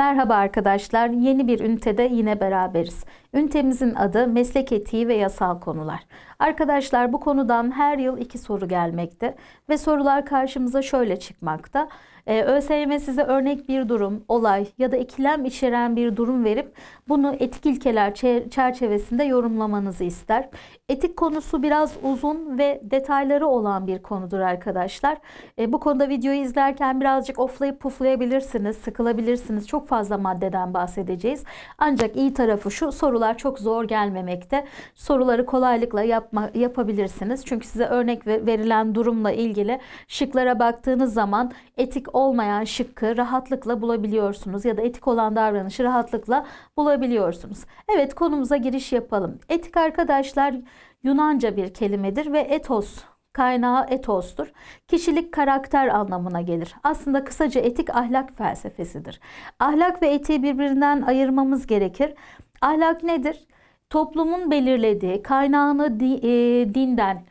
Merhaba arkadaşlar. Yeni bir ünitede yine beraberiz. Ünitemizin adı meslek etiği ve yasal konular. Arkadaşlar bu konudan her yıl iki soru gelmekte ve sorular karşımıza şöyle çıkmakta. Ee, ÖSYM size örnek bir durum, olay ya da ikilem içeren bir durum verip bunu etik ilkeler çe- çerçevesinde yorumlamanızı ister. Etik konusu biraz uzun ve detayları olan bir konudur arkadaşlar. Ee, bu konuda videoyu izlerken birazcık oflayıp puflayabilirsiniz, sıkılabilirsiniz. Çok fazla maddeden bahsedeceğiz. Ancak iyi tarafı şu sorular çok zor gelmemekte. Soruları kolaylıkla yapma, yapabilirsiniz. Çünkü size örnek ve- verilen durumla ilgili şıklara baktığınız zaman etik olmayan şıkkı rahatlıkla bulabiliyorsunuz ya da etik olan davranışı rahatlıkla bulabiliyorsunuz. Evet konumuza giriş yapalım. Etik arkadaşlar Yunanca bir kelimedir ve etos kaynağı etostur. Kişilik karakter anlamına gelir. Aslında kısaca etik ahlak felsefesidir. Ahlak ve etiği birbirinden ayırmamız gerekir. Ahlak nedir? Toplumun belirlediği kaynağını e, dinden,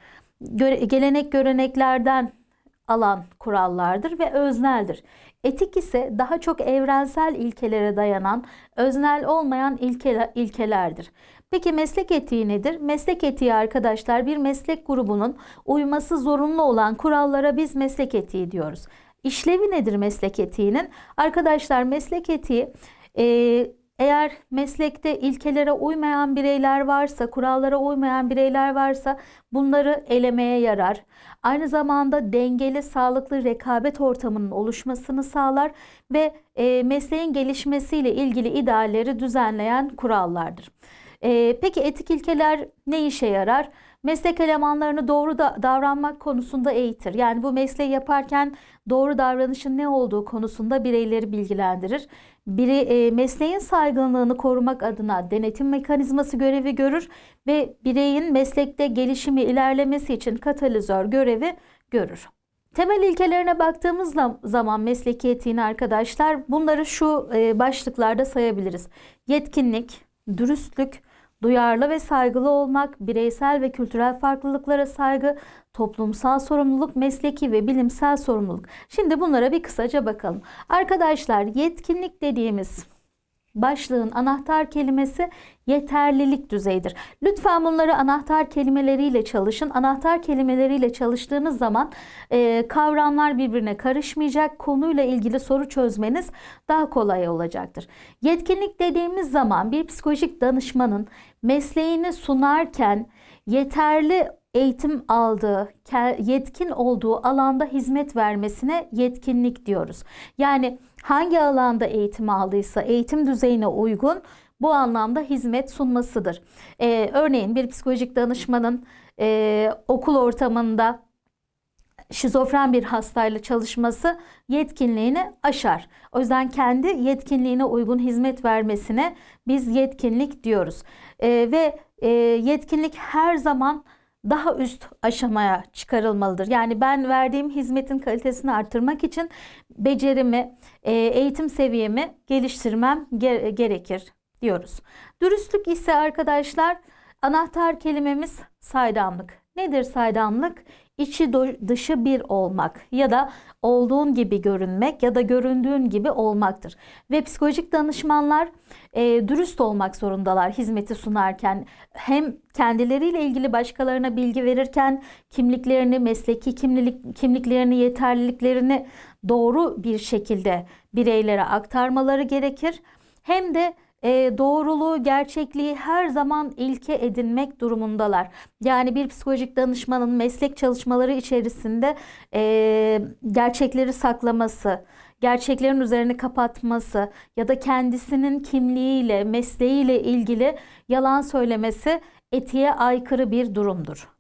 gelenek göreneklerden alan kurallardır ve özneldir. Etik ise daha çok evrensel ilkelere dayanan, öznel olmayan ilkeler, ilkelerdir. Peki meslek etiği nedir? Meslek etiği arkadaşlar bir meslek grubunun uyması zorunlu olan kurallara biz meslek etiği diyoruz. İşlevi nedir meslek etiğinin? Arkadaşlar meslek etiği e, eğer meslekte ilkelere uymayan bireyler varsa, kurallara uymayan bireyler varsa bunları elemeye yarar. Aynı zamanda dengeli, sağlıklı rekabet ortamının oluşmasını sağlar ve e, mesleğin gelişmesiyle ilgili idealleri düzenleyen kurallardır. E, peki etik ilkeler ne işe yarar? Meslek elemanlarını doğru da davranmak konusunda eğitir. Yani bu mesleği yaparken doğru davranışın ne olduğu konusunda bireyleri bilgilendirir. Biri e, mesleğin saygınlığını korumak adına denetim mekanizması görevi görür ve bireyin meslekte gelişimi ilerlemesi için katalizör görevi görür. Temel ilkelerine baktığımız zaman mesleki etiğini arkadaşlar bunları şu e, başlıklarda sayabiliriz. Yetkinlik, dürüstlük, duyarlı ve saygılı olmak, bireysel ve kültürel farklılıklara saygı, toplumsal sorumluluk, mesleki ve bilimsel sorumluluk. Şimdi bunlara bir kısaca bakalım. Arkadaşlar yetkinlik dediğimiz başlığın anahtar kelimesi yeterlilik düzeyidir. Lütfen bunları anahtar kelimeleriyle çalışın. Anahtar kelimeleriyle çalıştığınız zaman e, kavramlar birbirine karışmayacak. Konuyla ilgili soru çözmeniz daha kolay olacaktır. Yetkinlik dediğimiz zaman bir psikolojik danışmanın mesleğini sunarken yeterli eğitim aldığı, yetkin olduğu alanda hizmet vermesine yetkinlik diyoruz. Yani hangi alanda eğitim aldıysa eğitim düzeyine uygun bu anlamda hizmet sunmasıdır. Ee, örneğin bir psikolojik danışmanın e, okul ortamında şizofren bir hastayla çalışması yetkinliğini aşar. O yüzden kendi yetkinliğine uygun hizmet vermesine biz yetkinlik diyoruz. Ee, ve e, yetkinlik her zaman daha üst aşamaya çıkarılmalıdır. Yani ben verdiğim hizmetin kalitesini artırmak için becerimi, e, eğitim seviyemi geliştirmem gerekir diyoruz. Dürüstlük ise arkadaşlar anahtar kelimemiz saydamlık. Nedir saydamlık? İçi dışı bir olmak ya da olduğun gibi görünmek ya da göründüğün gibi olmaktır. Ve psikolojik danışmanlar e, dürüst olmak zorundalar hizmeti sunarken. Hem kendileriyle ilgili başkalarına bilgi verirken kimliklerini, mesleki kimlik, kimliklerini, yeterliliklerini doğru bir şekilde bireylere aktarmaları gerekir. Hem de e, doğruluğu, gerçekliği her zaman ilke edinmek durumundalar. Yani bir psikolojik danışmanın meslek çalışmaları içerisinde e, gerçekleri saklaması, gerçeklerin üzerini kapatması ya da kendisinin kimliğiyle, mesleğiyle ilgili yalan söylemesi etiğe aykırı bir durumdur.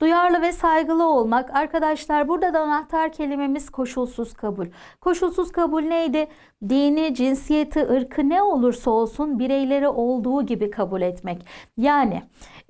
Duyarlı ve saygılı olmak. Arkadaşlar burada da anahtar kelimemiz koşulsuz kabul. Koşulsuz kabul neydi? Dini, cinsiyeti, ırkı ne olursa olsun bireyleri olduğu gibi kabul etmek. Yani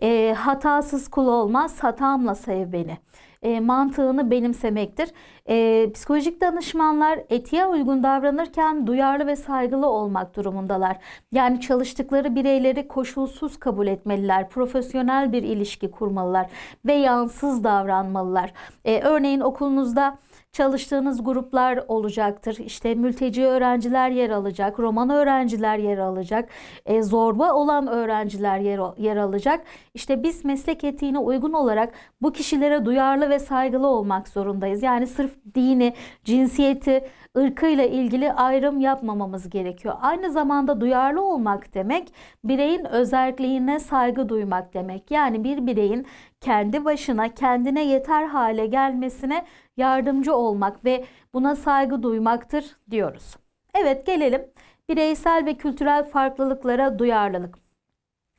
e, hatasız kul olmaz, hatamla sev beni e, mantığını benimsemektir. E, psikolojik danışmanlar etiğe uygun davranırken duyarlı ve saygılı olmak durumundalar. Yani çalıştıkları bireyleri koşulsuz kabul etmeliler. Profesyonel bir ilişki kurmalılar ve yansız davranmalılar. E, örneğin okulunuzda çalıştığınız gruplar olacaktır. İşte mülteci öğrenciler yer alacak, roman öğrenciler yer alacak, e, zorba olan öğrenciler yer, yer alacak. İşte biz meslek etiğine uygun olarak bu kişilere duyarlı ve saygılı olmak zorundayız. Yani sırf dini, cinsiyeti, ırkıyla ilgili ayrım yapmamamız gerekiyor. Aynı zamanda duyarlı olmak demek bireyin özelliğine saygı duymak demek. Yani bir bireyin kendi başına kendine yeter hale gelmesine yardımcı olmak ve buna saygı duymaktır diyoruz. Evet gelelim bireysel ve kültürel farklılıklara duyarlılık.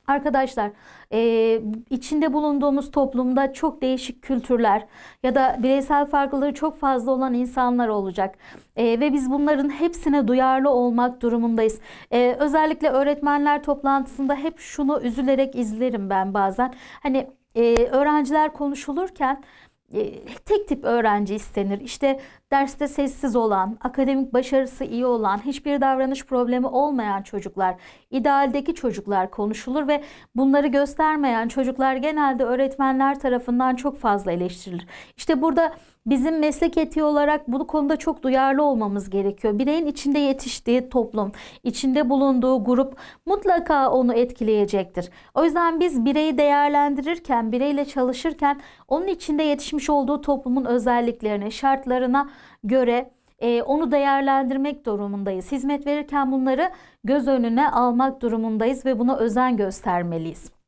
Arkadaşlar e, içinde bulunduğumuz toplumda çok değişik kültürler ya da bireysel farklılığı çok fazla olan insanlar olacak. E, ve biz bunların hepsine duyarlı olmak durumundayız. E, özellikle öğretmenler toplantısında hep şunu üzülerek izlerim ben bazen. Hani e, öğrenciler konuşulurken tek tip öğrenci istenir. İşte derste sessiz olan, akademik başarısı iyi olan, hiçbir davranış problemi olmayan çocuklar, idealdeki çocuklar konuşulur ve bunları göstermeyen çocuklar genelde öğretmenler tarafından çok fazla eleştirilir. İşte burada bizim meslek etiği olarak bu konuda çok duyarlı olmamız gerekiyor. Bireyin içinde yetiştiği toplum, içinde bulunduğu grup mutlaka onu etkileyecektir. O yüzden biz bireyi değerlendirirken, bireyle çalışırken onun içinde yetişmiş olduğu toplumun özelliklerine, şartlarına göre e, onu değerlendirmek durumundayız. Hizmet verirken bunları göz önüne almak durumundayız ve buna özen göstermeliyiz.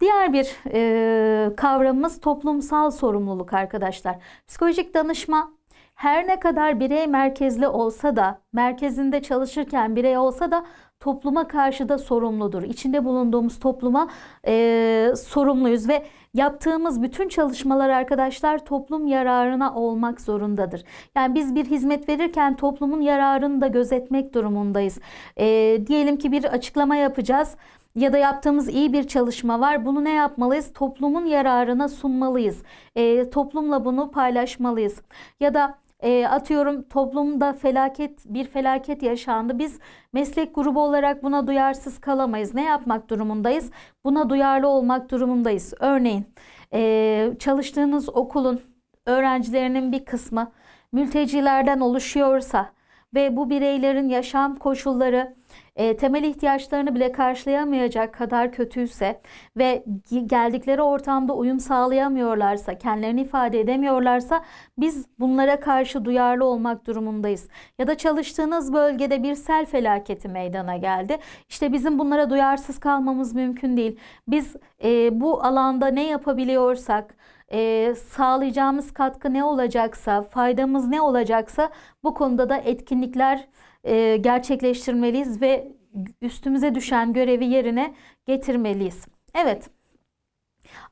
Diğer bir e, kavramımız toplumsal sorumluluk arkadaşlar. Psikolojik danışma her ne kadar birey merkezli olsa da, merkezinde çalışırken birey olsa da topluma karşı da sorumludur. İçinde bulunduğumuz topluma e, sorumluyuz ve yaptığımız bütün çalışmalar arkadaşlar toplum yararına olmak zorundadır. Yani biz bir hizmet verirken toplumun yararını da gözetmek durumundayız. E, diyelim ki bir açıklama yapacağız ya da yaptığımız iyi bir çalışma var. Bunu ne yapmalıyız? Toplumun yararına sunmalıyız. E, toplumla bunu paylaşmalıyız. Ya da e, atıyorum toplumda felaket bir felaket yaşandı. Biz meslek grubu olarak buna duyarsız kalamayız. Ne yapmak durumundayız? Buna duyarlı olmak durumundayız. Örneğin e, çalıştığınız okulun öğrencilerinin bir kısmı mültecilerden oluşuyorsa ve bu bireylerin yaşam koşulları e, temel ihtiyaçlarını bile karşılayamayacak kadar kötüyse ve geldikleri ortamda uyum sağlayamıyorlarsa, kendilerini ifade edemiyorlarsa biz bunlara karşı duyarlı olmak durumundayız. Ya da çalıştığınız bölgede bir sel felaketi meydana geldi. İşte bizim bunlara duyarsız kalmamız mümkün değil. Biz e, bu alanda ne yapabiliyorsak, e, sağlayacağımız katkı ne olacaksa, faydamız ne olacaksa bu konuda da etkinlikler e, gerçekleştirmeliyiz ve üstümüze düşen görevi yerine getirmeliyiz. Evet.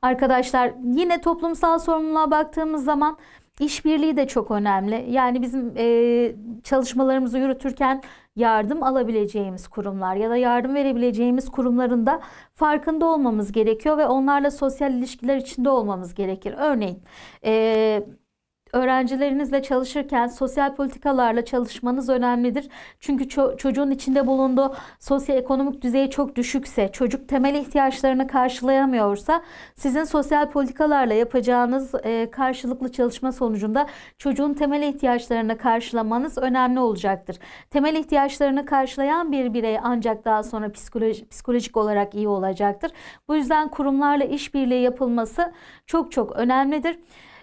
Arkadaşlar yine toplumsal sorumluluğa baktığımız zaman işbirliği de çok önemli. Yani bizim e, çalışmalarımızı yürütürken yardım alabileceğimiz kurumlar ya da yardım verebileceğimiz kurumların da farkında olmamız gerekiyor ve onlarla sosyal ilişkiler içinde olmamız gerekir. Örneğin e, öğrencilerinizle çalışırken sosyal politikalarla çalışmanız önemlidir. Çünkü ço- çocuğun içinde bulunduğu sosyoekonomik düzeyi çok düşükse, çocuk temel ihtiyaçlarını karşılayamıyorsa sizin sosyal politikalarla yapacağınız e, karşılıklı çalışma sonucunda çocuğun temel ihtiyaçlarını karşılamanız önemli olacaktır. Temel ihtiyaçlarını karşılayan bir birey ancak daha sonra psikoloji, psikolojik olarak iyi olacaktır. Bu yüzden kurumlarla işbirliği yapılması çok çok önemlidir.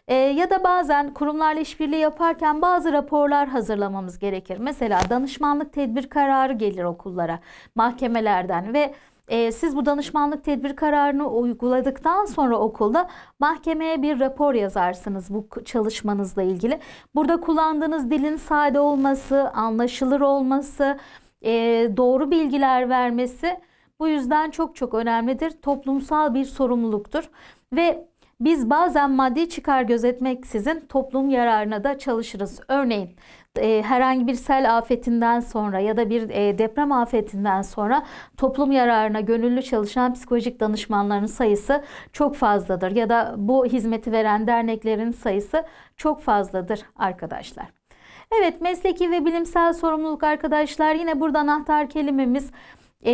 E, ya da bazen kurumlarla işbirliği yaparken bazı raporlar hazırlamamız gerekir. Mesela danışmanlık tedbir kararı gelir okullara, mahkemelerden ve e, siz bu danışmanlık tedbir kararını uyguladıktan sonra okulda mahkemeye bir rapor yazarsınız bu çalışmanızla ilgili. Burada kullandığınız dilin sade olması, anlaşılır olması, e, doğru bilgiler vermesi bu yüzden çok çok önemlidir. Toplumsal bir sorumluluktur ve biz bazen maddi çıkar gözetmeksizin toplum yararına da çalışırız. Örneğin e, herhangi bir sel afetinden sonra ya da bir e, deprem afetinden sonra toplum yararına gönüllü çalışan psikolojik danışmanların sayısı çok fazladır ya da bu hizmeti veren derneklerin sayısı çok fazladır arkadaşlar. Evet mesleki ve bilimsel sorumluluk arkadaşlar yine burada anahtar kelimemiz e,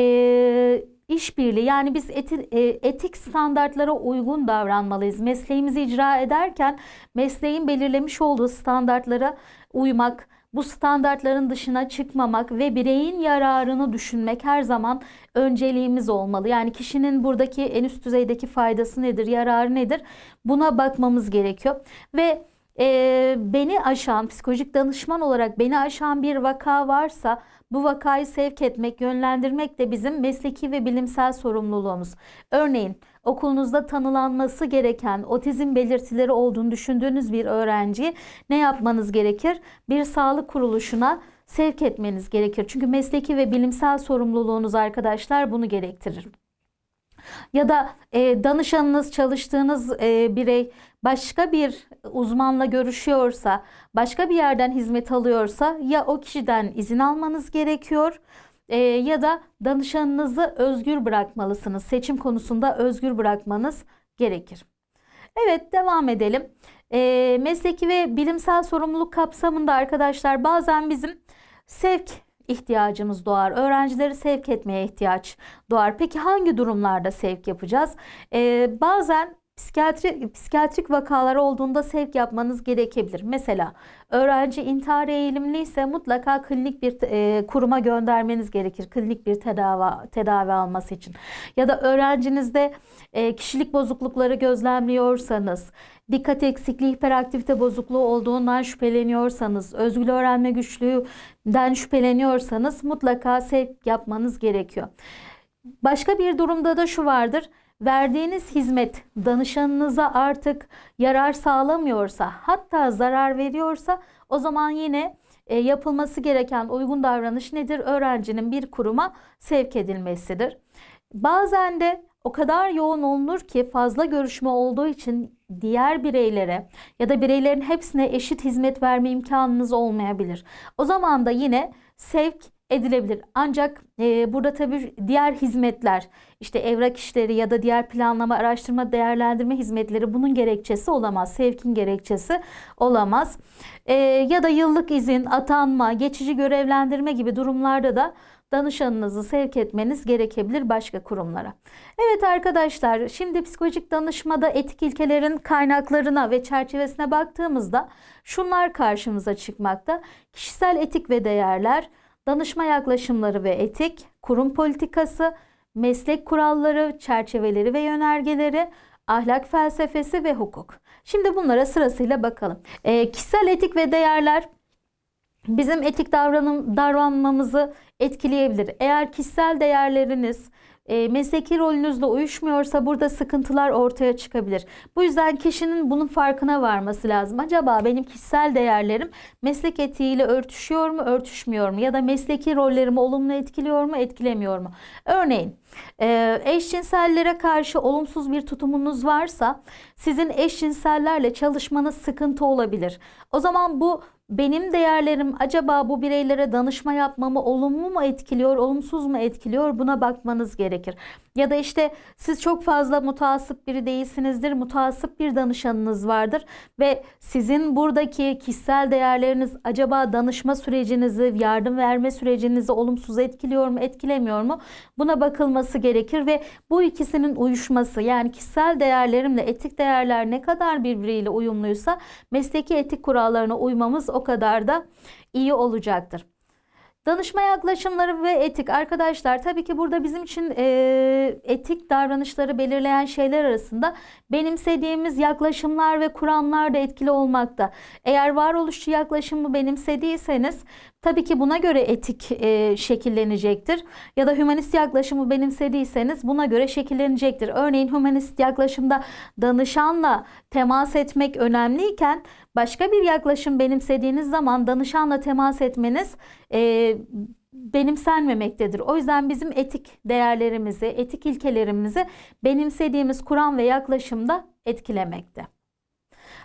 işbirliği yani biz eti, e, etik standartlara uygun davranmalıyız. Mesleğimizi icra ederken mesleğin belirlemiş olduğu standartlara uymak, bu standartların dışına çıkmamak ve bireyin yararını düşünmek her zaman önceliğimiz olmalı. Yani kişinin buradaki en üst düzeydeki faydası nedir, yararı nedir? Buna bakmamız gerekiyor. Ve e, beni aşan, psikolojik danışman olarak beni aşan bir vaka varsa bu vakayı sevk etmek, yönlendirmek de bizim mesleki ve bilimsel sorumluluğumuz. Örneğin okulunuzda tanılanması gereken otizm belirtileri olduğunu düşündüğünüz bir öğrenciyi ne yapmanız gerekir? Bir sağlık kuruluşuna sevk etmeniz gerekir. Çünkü mesleki ve bilimsel sorumluluğunuz arkadaşlar bunu gerektirir. Ya da e, danışanınız, çalıştığınız e, birey başka bir uzmanla görüşüyorsa, başka bir yerden hizmet alıyorsa ya o kişiden izin almanız gerekiyor e, ya da danışanınızı özgür bırakmalısınız. Seçim konusunda özgür bırakmanız gerekir. Evet devam edelim. E, mesleki ve bilimsel sorumluluk kapsamında arkadaşlar bazen bizim sevk ihtiyacımız doğar. Öğrencileri sevk etmeye ihtiyaç doğar. Peki hangi durumlarda sevk yapacağız? Ee, bazen psikiyatri, psikiyatrik vakalar olduğunda sevk yapmanız gerekebilir. Mesela öğrenci intihar eğilimliyse mutlaka klinik bir e, kuruma göndermeniz gerekir. Klinik bir tedavi, tedavi alması için. Ya da öğrencinizde e, kişilik bozuklukları gözlemliyorsanız, dikkat eksikliği, hiperaktivite bozukluğu olduğundan şüpheleniyorsanız, özgül öğrenme güçlüğünden şüpheleniyorsanız mutlaka sevk yapmanız gerekiyor. Başka bir durumda da şu vardır verdiğiniz hizmet danışanınıza artık yarar sağlamıyorsa hatta zarar veriyorsa o zaman yine e, yapılması gereken uygun davranış nedir? Öğrencinin bir kuruma sevk edilmesidir. Bazen de o kadar yoğun olunur ki fazla görüşme olduğu için diğer bireylere ya da bireylerin hepsine eşit hizmet verme imkanınız olmayabilir. O zaman da yine sevk edilebilir. Ancak e, burada tabii diğer hizmetler işte evrak işleri ya da diğer planlama, araştırma, değerlendirme hizmetleri bunun gerekçesi olamaz. Sevkin gerekçesi olamaz. E, ya da yıllık izin, atanma, geçici görevlendirme gibi durumlarda da danışanınızı sevk etmeniz gerekebilir başka kurumlara. Evet arkadaşlar şimdi psikolojik danışmada etik ilkelerin kaynaklarına ve çerçevesine baktığımızda şunlar karşımıza çıkmakta. Kişisel etik ve değerler, danışma yaklaşımları ve etik, kurum politikası, meslek kuralları, çerçeveleri ve yönergeleri, ahlak felsefesi ve hukuk. Şimdi bunlara sırasıyla bakalım. E, kişisel etik ve değerler bizim etik davranım, davranmamızı etkileyebilir. Eğer kişisel değerleriniz e, mesleki rolünüzle uyuşmuyorsa burada sıkıntılar ortaya çıkabilir. Bu yüzden kişinin bunun farkına varması lazım. Acaba benim kişisel değerlerim meslek etiğiyle örtüşüyor mu, örtüşmüyor mu? Ya da mesleki rollerimi olumlu etkiliyor mu, etkilemiyor mu? Örneğin e, eşcinsellere karşı olumsuz bir tutumunuz varsa sizin eşcinsellerle çalışmanız sıkıntı olabilir. O zaman bu benim değerlerim acaba bu bireylere danışma yapmamı olumlu mu etkiliyor, olumsuz mu etkiliyor buna bakmanız gerekir. Ya da işte siz çok fazla mutasip biri değilsinizdir, mutasip bir danışanınız vardır ve sizin buradaki kişisel değerleriniz acaba danışma sürecinizi, yardım verme sürecinizi olumsuz etkiliyor mu, etkilemiyor mu? Buna bakılması gerekir ve bu ikisinin uyuşması yani kişisel değerlerimle etik değerler ne kadar birbiriyle uyumluysa mesleki etik kurallarına uymamız o kadar da iyi olacaktır. Danışma yaklaşımları ve etik arkadaşlar tabii ki burada bizim için e, etik davranışları belirleyen şeyler arasında benimsediğimiz yaklaşımlar ve kuramlar da etkili olmakta. Eğer varoluşçu yaklaşımı benimsediyseniz tabii ki buna göre etik e, şekillenecektir. Ya da hümanist yaklaşımı benimsediyseniz buna göre şekillenecektir. Örneğin hümanist yaklaşımda danışanla temas etmek önemliyken başka bir yaklaşım benimsediğiniz zaman danışanla temas etmeniz e, benimsenmemektedir. O yüzden bizim etik değerlerimizi, etik ilkelerimizi benimsediğimiz kuram ve yaklaşımda etkilemekte.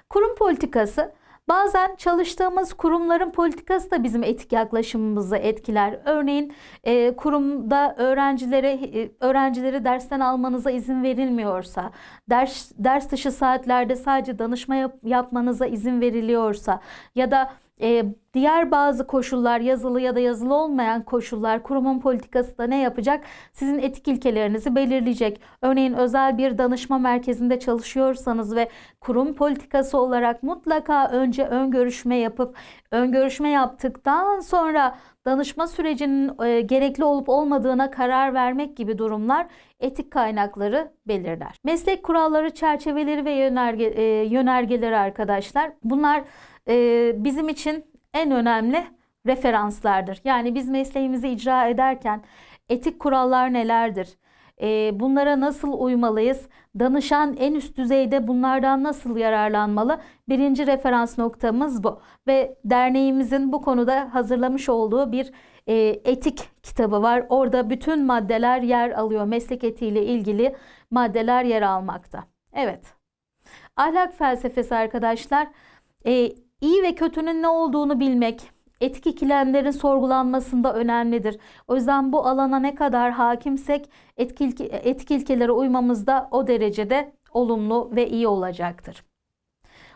Kurum politikası Bazen çalıştığımız kurumların politikası da bizim etik yaklaşımımızı etkiler. Örneğin e, kurumda öğrencilere e, öğrencileri dersten almanıza izin verilmiyorsa, ders ders dışı saatlerde sadece danışma yap, yapmanıza izin veriliyorsa ya da e, diğer bazı koşullar yazılı ya da yazılı olmayan koşullar kurumun politikası da ne yapacak? Sizin etik ilkelerinizi belirleyecek. Örneğin özel bir danışma merkezinde çalışıyorsanız ve kurum politikası olarak mutlaka önce ön görüşme yapıp ön görüşme yaptıktan sonra danışma sürecinin e, gerekli olup olmadığına karar vermek gibi durumlar etik kaynakları belirler. Meslek kuralları, çerçeveleri ve yönerge, e, yönergeleri arkadaşlar. Bunlar e, bizim için en önemli referanslardır. Yani biz mesleğimizi icra ederken etik kurallar nelerdir? E, bunlara nasıl uymalıyız? Danışan en üst düzeyde bunlardan nasıl yararlanmalı? Birinci referans noktamız bu. Ve derneğimizin bu konuda hazırlamış olduğu bir e, etik kitabı var. Orada bütün maddeler yer alıyor. Meslek etiğiyle ilgili maddeler yer almakta. Evet. Ahlak felsefesi arkadaşlar. E, iyi ve kötünün ne olduğunu bilmek, etik ikilemlerin sorgulanmasında önemlidir. O yüzden bu alana ne kadar hakimsek etik, ilke, ilkelere uymamız da o derecede olumlu ve iyi olacaktır.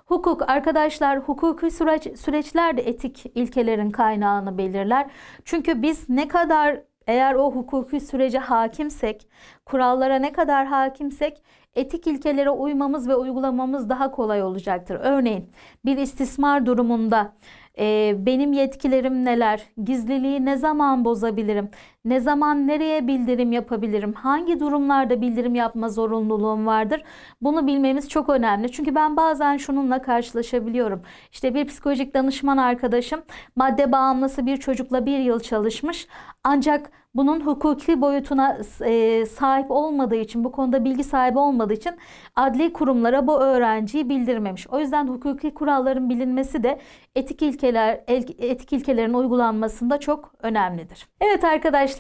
Hukuk arkadaşlar hukuki süreç, süreçler de etik ilkelerin kaynağını belirler. Çünkü biz ne kadar eğer o hukuki sürece hakimsek, kurallara ne kadar hakimsek etik ilkelere uymamız ve uygulamamız daha kolay olacaktır. Örneğin bir istismar durumunda e, benim yetkilerim neler, gizliliği ne zaman bozabilirim, ne zaman nereye bildirim yapabilirim, hangi durumlarda bildirim yapma zorunluluğum vardır. Bunu bilmemiz çok önemli. Çünkü ben bazen şununla karşılaşabiliyorum. İşte bir psikolojik danışman arkadaşım madde bağımlısı bir çocukla bir yıl çalışmış. Ancak bunun hukuki boyutuna e, sahip olmadığı için, bu konuda bilgi sahibi olmadığı için adli kurumlara bu öğrenciyi bildirmemiş. O yüzden hukuki kuralların bilinmesi de etik ilkeler, etik ilkelerin uygulanmasında çok önemlidir. Evet arkadaşlar,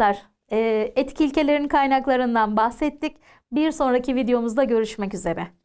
e, etik ilkelerin kaynaklarından bahsettik. Bir sonraki videomuzda görüşmek üzere.